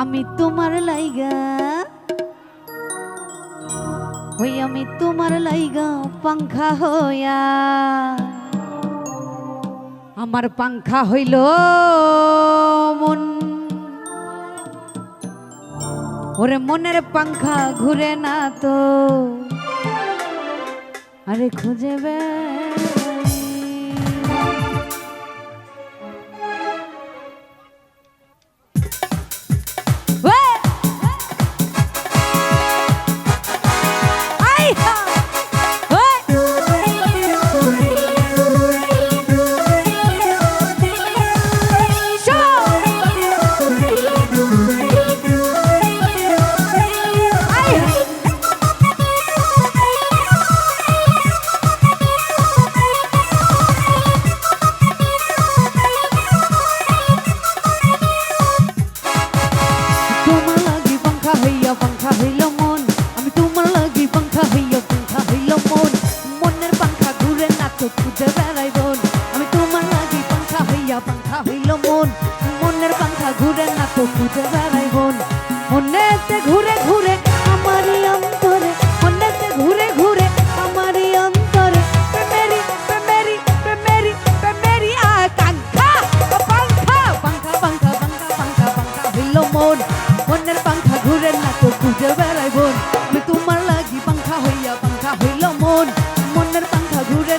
আমি তোমার লাইগা। হই আমি তোমার লাইগা, পাংখা হইয়া। আমার পাংখা হইল মন। ওরে মনের পাংখা ঘুরে না তো। আরে খুঁজে বে sabe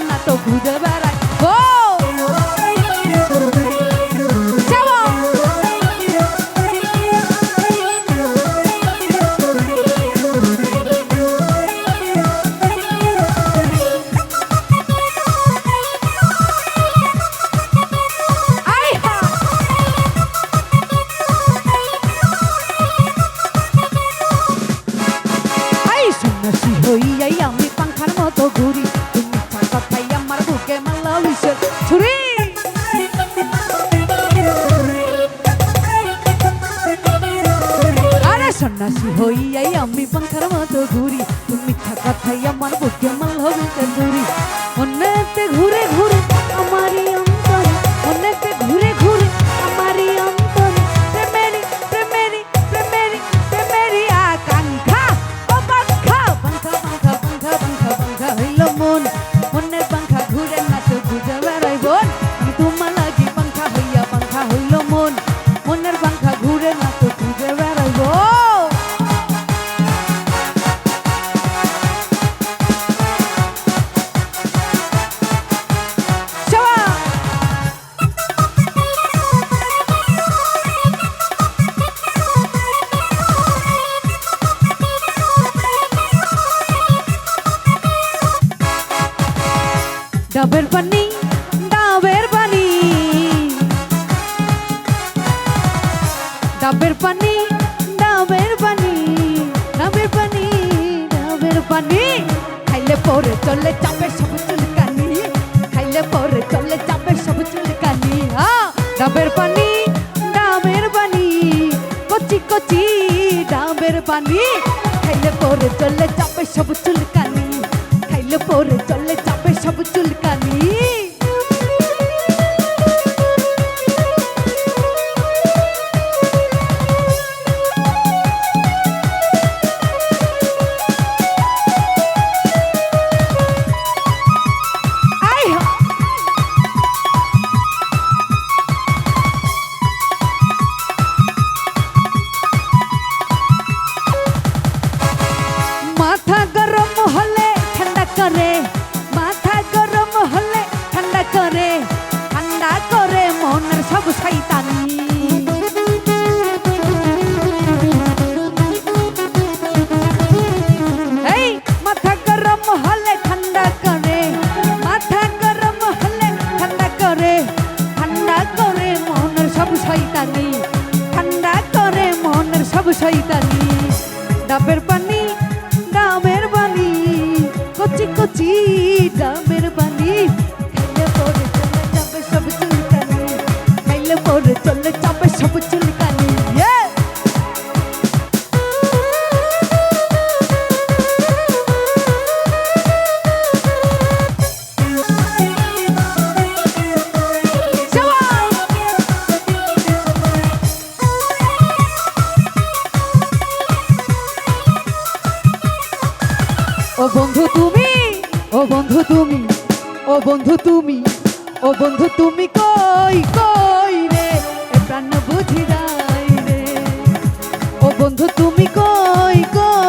না তো বুঝে আমি পাখার মতো ঘুরি। তুমি মিথ্যা কথাই আমার বুকে মাল হবে চুরি পানি, ডাবের পানি। ডাবের পানি ডাবের পানি ডাবের পানি ডাবের পানি। খাইলে পরে চলে চাপে সব চুলকানি, খাইলে পরে চলে চাপে সব চুলকানি। হ্যাঁ ডাবের পানি ডাবের পানি, কচি কচি ডাবের পানি। খাইলে পরে চলে চাপে সব চুলকানি, খাইলে পরে চলে চাপে সব চুলকানি। কচি ডাবের পানি খাইলে পরে চলে চাপে সব চুলকানি। খাইলে পরে চলে চাপে সব চুলকানি। ও বন্ধু ও বন্ধু তুমি, ও বন্ধু তুমি, ও বন্ধু তুমি কই কই রে? এ প্রাণ বুঝি যাই রে। ও বন্ধু তুমি কই কই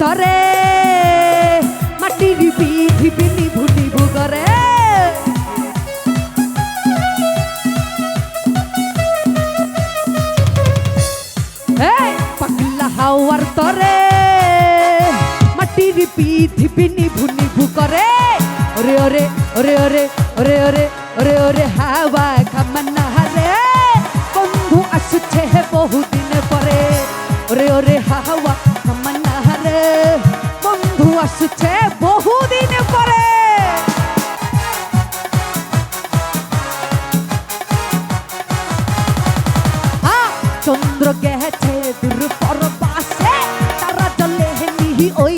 তরে। মাটির পৃথিবী নিভু নিভু করে পাগলা হাওয়ার তরে। মাটির পৃথিবী নিভু নিভু করে ওরে ওরে ওরে ওরে ওরে ওরে ওরে ওরে হাওয়া আসছে বহুদিন পরে। চন্দ্র গেছে দূর পর পাশে তারা চলে নিহি ওই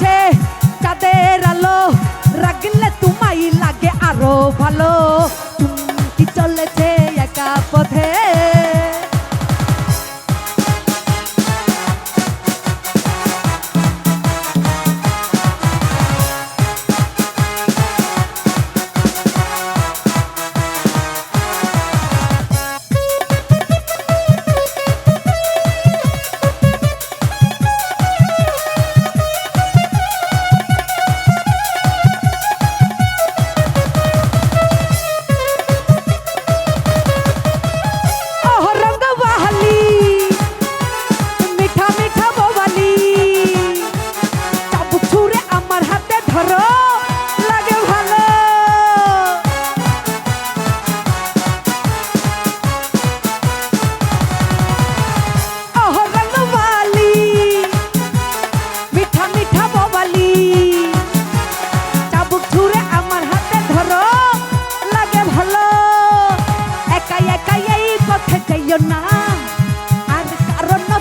মেনেছে চাঁদের আলো রাগলে তোমায় লাগে আরও ভালো।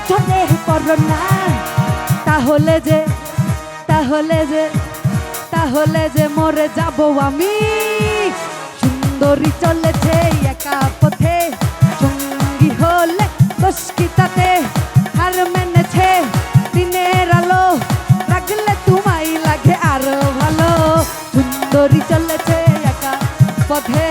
পিছনে পড়ো না তাহলে যে তাহলে যে তাহলে যে মরে যাব আমি। সুন্দরী চলেছে একা পথে, সঙ্গী হলে দশকিতাতে হার মেনেছে। দিনের আলো রাখলে তোমায় লাগে আরও ভালো। সুন্দরী চলেছে একা পথে